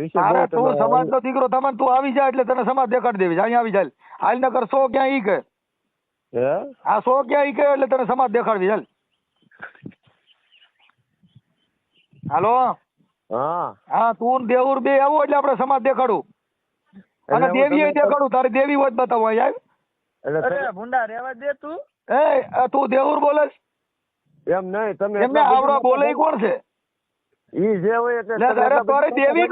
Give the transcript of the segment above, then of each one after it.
વિશે તારે તું તમે સમાજ નો દીકરો તમને તું આવી જા એટલે તને સમાજ દેખાડી દેવી અહીંયા આવી જાય હાલ નગર સો ક્યાં ઈ કે હે? આ સો ક્યાં ઈ કે એટલે તને સમાજ દેખાડવી ચાલ હાલો. હા. હા તું દેવુર બે આવો એટલે આપણે સમાજ દેખાડું. અને દેવી દેખાડું તારી દેવી હોય તો બતાવો અહીંયા એટલે અરે ભુંડા રેવા દે તું. એ તું દેવુર બોલે એમ નહીં તમે એમને આવડો બોલે કોણ છે? ઈ જે હોય એટલે લે તમે તારે એટલા તારી બધા- દેવી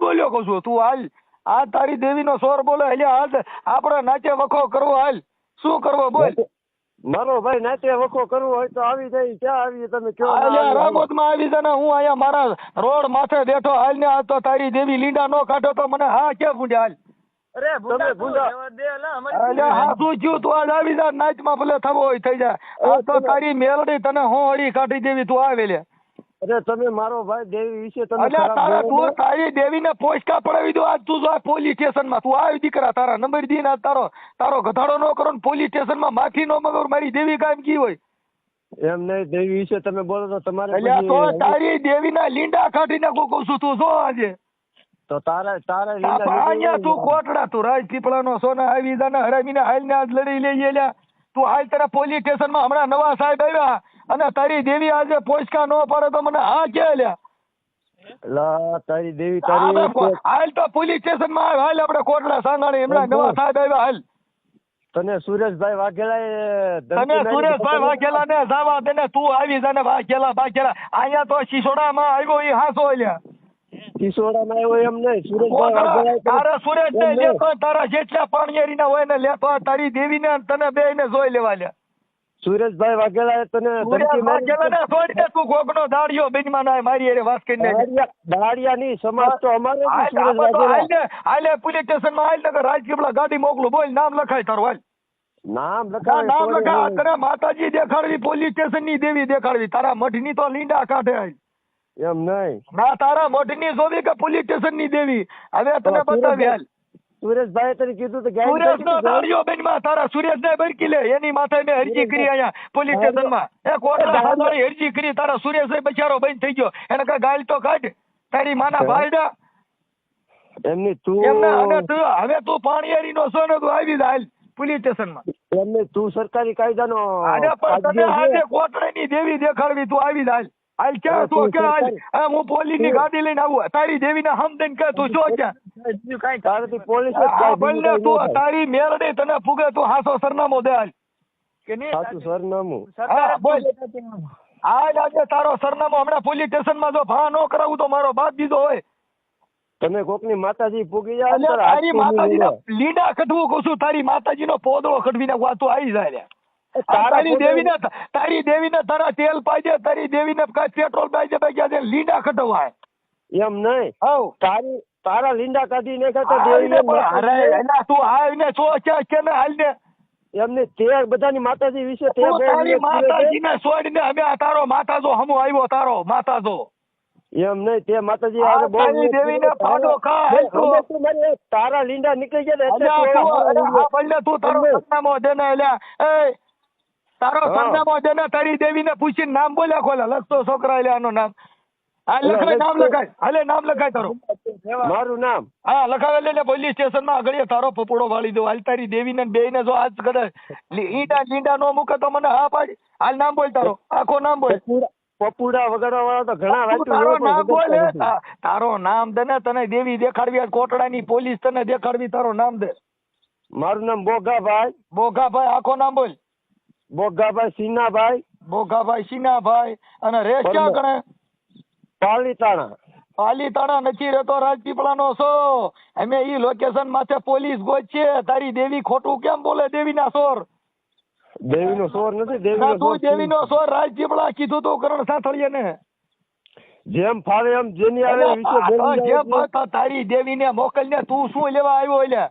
બોલ્યો કહું છું તું હાલ. આ તારી દેવી નો સ્વર એટલે હાલ આપણે નાચે વખો કરવો હાલ. શું કરવો બોલ. મારો ભાઈ નાતે વખો કરવો હોય તો આવી જાય ક્યાં આવી તમે કયો ના અલ્યા આવી? રામોદમાં આવી છે હું અહીંયા મારા રોડ માથે બેઠો હાલ ને આ તો તારી દેવી લીંડા નો કાઢો તો મને હા કે પૂછ્યા હાલ. અરે ભૂંડા તમે ભૂંડા. હા શું થયું તું આજ આવી જા નાચમાં ભલે થવો હોય થઈ જાય આ તો તારી મેલડી તને હું અડી કાઢી દેવી તું આવે લે અરે તમે મારો ભાઈ દેવી વિશે તમે અલ્યા તારા તું તારી દેવી ને પોસ્ટકા પડાવી દો. આજ તું જો પોલીસ સ્ટેશનમાં તું આવી દીકરા તારા નંબર દી ને તારો તારો ગધાડો નો કરો ને પોલીસ સ્ટેશનમાં માફી નો મગર મારી દેવી કાયમ કી હોય. એમ નહીં દેવી વિશે તમે બોલો તો તમારે અલ્યા તો તારી દેવી ના લીંડા કાઢી નાખું કહું છું તું જો આજે. તો તારા તારા લીંડા અહીંયા તું કોટડા તું રાજ પીપળા નો સોના આવી જાને હરામીને હાલ ને આજ લડી લઈ લ્યા તું હાલ તારા પોલીસ સ્ટેશનમાં હમણાં નવા સાહેબ આવ્યા. અને તારી દેવી આજે પોચકા નો પડે તો મને હા કે લ્યા લા, તારી દેવી તારી હાલ તો પોલીસ સ્ટેશનમાં આવ, હાલ આપણે કોટડા સાંગાણી એમના નવા સાહેબ આવ્યા હાલ. તને સુરેશભાઈ વાઘેલા તને સુરેશભાઈ વાઘેલા ને જાવા તને તું આવી જાને વાઘેલા વાઘેલા. અહીંયા તો શિસોડા માં આવ્યો એ હાસો લ્યા સિસોડામાં આવ્યો એમ નહીં સુરેશભાઈ તારા સુરેશ ને લેતો તારા જેટલા પાણીયારી ના હોય ને લેતો તારી દેવી ને તને બે ને જોઈ લેવા લ્યા સુરેશભાઈ વાઘેલાએ તને ધમકી મારી વાઘેલાને તું ગોગનો દાડિયો બેનમાં ના મારી હારે વાત કરીને દાડિયા ની સમાજ તો અમારે છે, હાલ, સુરેશ સ્ટેશનમાં વાઘેલા. પોલીસ હાલ નકર રાજકીય ગાડી મોકલું બોલ નામ લખાય તારું હાલ. નામ લખાય નામ લખા તને માતાજી દેખાડવી પોલીસ સ્ટેશનની દેવી દેખાડવી. તારા મઠની તો લીંડા કાઢે હાલ. એમ નહીં. ના તારા મઠની જોવી કે પોલીસ સ્ટેશનની દેવી? હવે તને બતાવી હાલ. સુરેશભાઈ તને કીધું તો સુરેશ નો કાઢી બેનમાં તારા સુરેશ ને બરકી લે. એની માથે મેં અરજી કરી અહીંયા પોલીસ સ્ટેશનમાં એ દાડિયો- સાંભળી અરજી કરી તારા સુરેશ બચારો બંધ થઈ ગયો. એને કઈ ગાળ તો કાઢ. તારી માના ભાઈડા એમની તું એમને હવે તું હવે તું પાણીયારી નો છો ને તું આવી હાલ પોલીસ સ્ટેશનમાં એમને તું સરકારી કાયદાનો આજે પણ તને આજે. કોટડાની દેવી દેખાડવી તું આવી હાલ. હાલ ક્યાં તું કે હાલ હું પોલીસની ગાડી લઈને આવું. તારી દેવી ને હમ દઈને કે તું જો ક્યાં? પોલીસ બંને તું તારી મેરડે તને ફુગે તું હાસો સરનામો દે હાલ. કે નહીં સાચું સરનામું. હા, બોલ. આજ આજે તારો સરનામો હમણાં પોલીસ સ્ટેશનમાં જો ભા ન કરાવું તો મારો બાપ દીધો હોય. તમે કોકની માતાજી પૂગી જાય તારી માતાજી લીડા કઢવું કહું છું તારી માતાજી નો પોદળો નાખવા તું આવી જાય લ્યા. દેવી ને તારી દેવી ને તારી તારા તેલ પાજે તારી દેવીને કાંઈ પેટ્રોલ પાજે ભાઈ લીડા કઢવાય. એમ નહીં? હવ. તારી તારા લીંડા કાઢી નાખ્યા તો દેવી અરે એના તું આવીને સો ક્યાં કે ને હાલને એમને તે બધાની માતાજી વિશે તે તારી માતાજી ને છે. છોડીને અમે આ તારો માતાજો હમો આવ્યો તારો માતાજો. એમ નહીં તે માતાજી આજે બહુ તારી વિરોધ દેવીને કરે ખા, હાલ તારા લીંડા નીકળી ગયા ને એટલે તું તારો એમને. દેને ને અલ્યા. એ, તારો. સરનામો જેને ને તારી દેવીને પૂછીને નામ બોલ્યા ખોલા. લખતો છોકરા એટલે આનું નામ. હા લખાય નામ લખાય. હાલે નામ લખાય તારો. મારું નામ. હા લખાવે લઈને પોલીસ સ્ટેશનમાં આગળ તારો પપોડો વાળી દો. હાલ તારી દેવી ને બેયને જો આજ કદાચ ઈંડા લીંડા નો મૂકે તો મને હા પાડી. હાલ નામ બોલ તારો. આખો નામ બોલ. પપુડા વગાડવા વાળા તો ઘણા વાંચ્યું તારો નામ બોલ. તારો નામ દે ને તને દેવી દેખાડવી આ કોટડાની પોલીસ તને દેખાડવી તારો નામ દે. મારું નામ બોગાભાઈ. બોગાભાઈ આખો નામ બોલ. બોગાભાઈ સિન્હાભાઈ. બોગાભાઈ સિન્હાભાઈ. અને રેસ ક્યાં કણે પાલીતાણા. પાલીતાણા નથી રહેતો રાજપીપળાનો છો. અમે ઈ લોકેશન માથે પોલીસ ગોત છે. તારી દેવી ખોટું કેમ બોલે દેવીના સોર દેવીનો સોર નથી દેવી નો તું દેવી નો સોર રાજપીપળા કીધું તું કરણ સાંથળીએ ને જેમ ફાવે એમ જેની આવે વિશે તારી દેવીને મોકલને તું શું લેવા આવ્યો એટલે?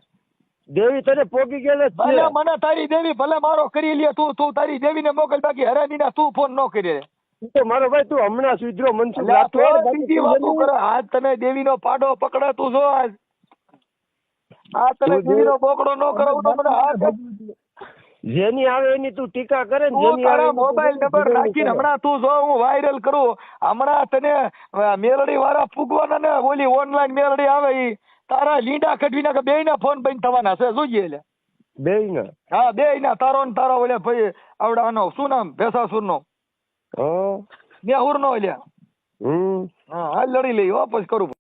દેવી તને પોગી ગયેલ ભલે મને તારી દેવી ભલે મારો કરી લે તું તું તારી દેવીને મોકલ બાકી હરામીના તું ફોન ન કરી. તો મારો ભાઈ તું હમણાં સુધરો મનસુખ બીજી વાતો કરે. આજ તને દેવીનો પાડો પકડે તું જો આજ. આ તને દેવી નો બોકડો ન કરાવું તો મને હાથ જેની આવે એની તું ટીકા કરે ને જેની આવે મોબાઈલ નંબર નાખીને હમણાં તું જો હું વાયરલ કરું હમણાં તને મેરડી મેલડી વાળા ફૂગવાના ને ઓલી ઓનલાઈન મેલડી આવે ઈ. તારા લીંડા કઢવી નાખે બે ના ફોન બંધ થવાના છે જોઈએ એટલે બેયને. હા બે ના તારો ને તારો ઓલે ભાઈ આવડાનો શું નામ? ભેસાસુર નો નેહુર નો એટલે હમ. હા લડી લઈ હો પછી કરું.